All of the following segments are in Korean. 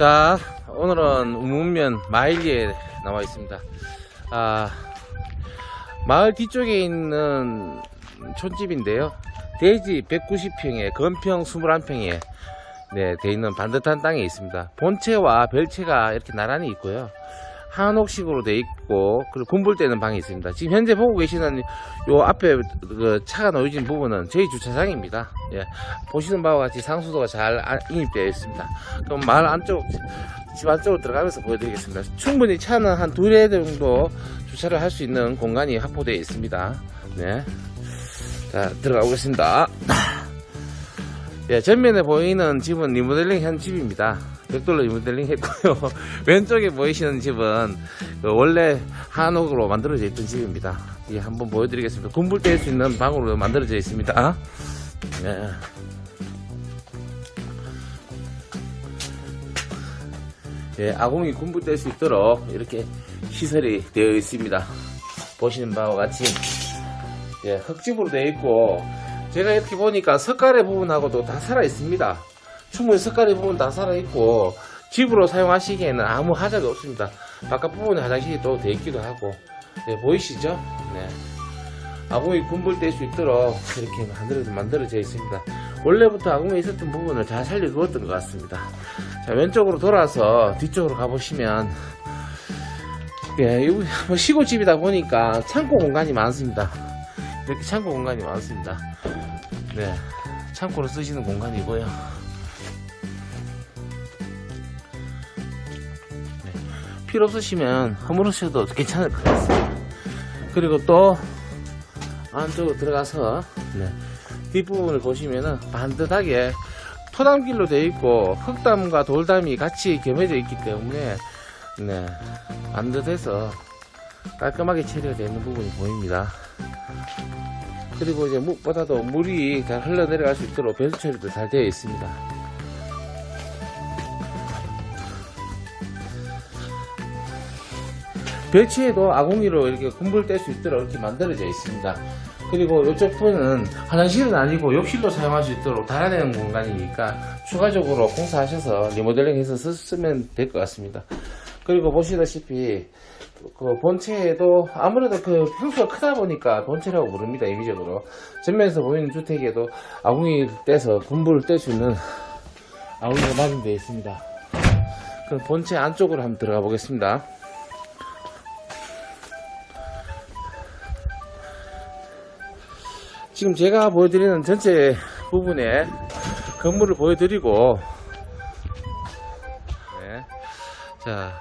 자, 오늘은 우문면 마일리에 나와 있습니다. 아, 마을 뒤쪽에 있는 촌집인데요. 대지 190평에 건평 21평에 네, 돼 있는 반듯한 땅에 있습니다. 본체와 별채가 이렇게 나란히 있고요. 한옥식으로 돼 있고 그리고 군불되는 방이 있습니다. 지금 현재 보고 계시는 요 앞에 그 차가 놓여진 부분은 저희 주차장입니다. 예, 보시는 바와 같이 상수도가 잘 안- 인입되어 있습니다. 그럼 마을 안쪽 집 안쪽으로 들어가면서 보여드리겠습니다. 충분히 차는 한 두 대 정도 주차를 할 수 있는 공간이 확보되어 있습니다. 네, 자 들어가 보겠습니다. 예, 전면에 보이는 집은 리모델링 한 집입니다. 벽돌로 리모델링 했고요. 왼쪽에 보이시는 집은 그 원래 한옥으로 만들어져 있던 집입니다. 예, 한번 보여드리겠습니다. 군불 뗄수 있는 방으로 만들어져 있습니다. 예. 예, 아궁이 군불 뗄수 있도록 이렇게 시설이 되어 있습니다. 보시는 바와 같이 예, 흙집으로 되어 있고 제가 이렇게 보니까 석가래 부분하고도 다 살아 있습니다. 충분히 석가래 부분 다 살아 있고 집으로 사용하시기에는 아무 하자가 없습니다. 바깥 부분에 화장실이 또 되어 있기도 하고 예, 보이시죠? 네. 아궁이 군불 뗄수 있도록 이렇게 만들어, 만들어져 있습니다. 원래부터 아궁에 있었던 부분을 잘 살려두었던 것 같습니다. 자, 왼쪽으로 돌아서 뒤쪽으로 가보시면 예, 뭐 시골집이다 보니까 창고 공간이 많습니다. 이렇게 창고 공간이 많습니다. 네, 창고로 쓰시는 공간이고요. 필요 없으시면 허물으셔도 괜찮을 것 같습니다. 그리고 또 안쪽으로 들어가서 네, 뒷부분을 보시면은 반듯하게 토담길로 되어 있고 흙담과 돌담이 같이 겸해져 있기 때문에 네, 반듯해서 깔끔하게 처리가 되어 있는 부분이 보입니다. 그리고 이제 무엇보다도 물이 잘 흘러내려갈 수 있도록 배수 처리도 잘 되어 있습니다. 별치에도 아궁이로 이렇게 군불 뗄 수 있도록 이렇게 만들어져 있습니다. 그리고 이쪽 부분은 화장실은 아니고 욕실로 사용할 수 있도록 달아내는 공간이니까 추가적으로 공사하셔서 리모델링 해서 쓰면 될 것 같습니다. 그리고 보시다시피 그 본체에도 아무래도 그 평수가 크다 보니까 본체라고 부릅니다 임의적으로 전면에서 보이는 주택에도 아궁이 떼서 뗄수 있는 아궁이가 마련되어 있습니다. 그럼 본체 안쪽으로 한번 들어가 보겠습니다. 지금 제가 보여드리는 전체 부분에 건물을 보여드리고 네. 자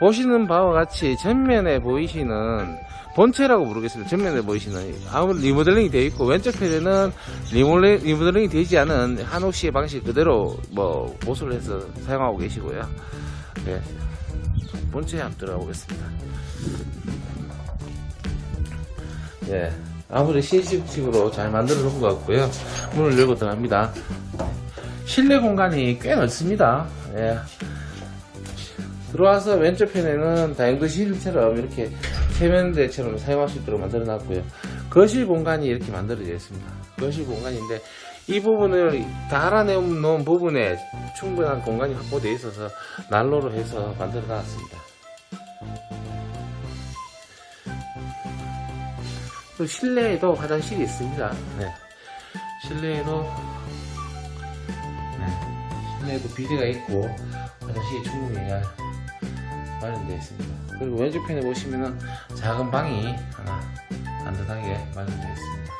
보시는 바와 같이 전면에 보이시는 본체라고 부르겠습니다. 전면에 보이시는 아무 리모델링이 되어 있고 왼쪽 편에는 리모델, 리모델링이 되지 않은 한옥시의 방식 그대로 뭐 보수를 해서 사용하고 계시고요. 네. 본체에 한번 들어가 보겠습니다. 예. 아무리 신식식으로 잘 만들어 놓은 것 같고요. 문을 열고 들어갑니다. 실내 공간이 꽤 넓습니다. 예. 들어와서 왼쪽 편에는 다용도실처럼 이렇게 세면대처럼 사용할 수 있도록 만들어 놨고요. 거실 공간이 이렇게 만들어져 있습니다. 거실 공간인데 이 부분을 달아놓은 부분에 충분한 공간이 확보되어 있어서 난로로 해서 만들어 놨습니다. 또 실내에도 화장실이 있습니다. 네. 실내에도 네. 실내에도 비대가 있고 화장실이 충분히 잘 마련되어 있습니다. 그리고 왼쪽 편에 보시면은 작은 방이 하나 단단하게 마련되어 있습니다.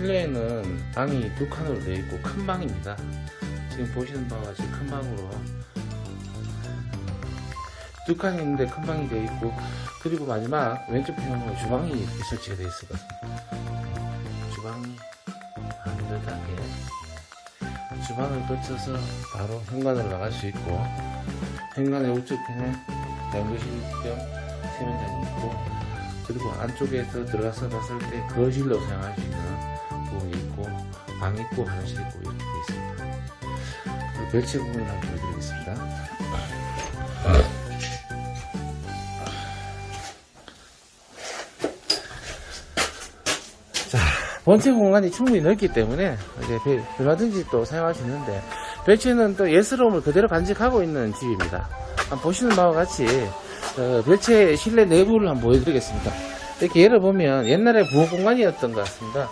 실내에는 방이 두 칸으로 되어 있고 큰 방입니다. 지금 보시는 바와 같이 큰 방으로 두 칸이 있는데 큰 방이 되어 있고 그리고 마지막 왼쪽 편으로 주방이 설치가 되어 같습니다. 주방이 네. 주방을 거쳐서 바로 현관으로 나갈 수 있고 현관의 우측 편에 양교실 겸 세면장이 있고 그리고 안쪽에서 들어가서 봤을 때 거실로 사용할 수 있는 있고 있고 방 있고 화장실 있고 이렇게 되어 있습니다. 멸치 부분을 한번 보여드리겠습니다. 자, 본체 공간이 충분히 넓기 때문에 이제 얼마든지 또 사용할 수 있는데 별채는 또 예스러움을 그대로 간직하고 있는 집입니다. 보시는 바와 같이 어, 멸치의 실내 내부를 한번 보여드리겠습니다. 이렇게 열어보면 옛날에 부엌 공간이었던 것 같습니다.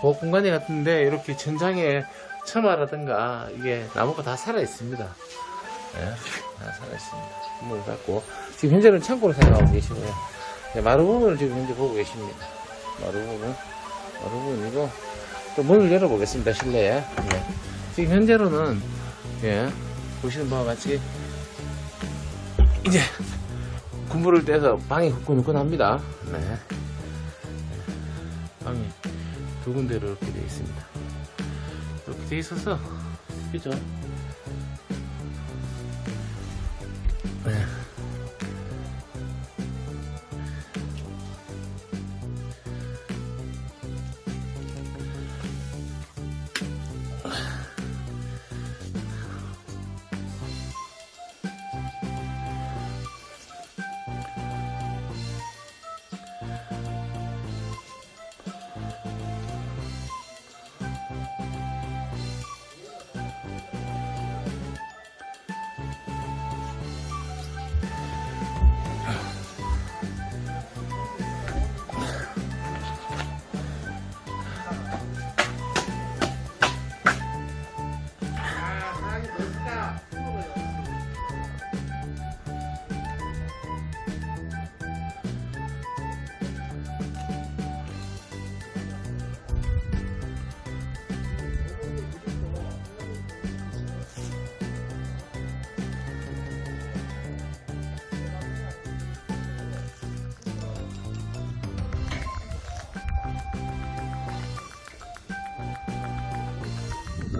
부엌 공간이 같은데 이렇게 천장에 처마라든가 이게 나무가 다 살아 있습니다. 예, 다 살아 있습니다. 문을 닫고 지금 현재는 창고로 사용하고 계시고요. 네, 마루 부분을 지금 현재 보고 계십니다. 마루 부분, 마루 부분이고 또 문을 열어보겠습니다. 실내에. 예. 지금 현재로는 예, 보시는 바와 같이 이제 군부를 떼서 방이 후끈후끈합니다. 네. 방이 두 군데로 이렇게 되어 있습니다. 이렇게 되어 있어서 그죠?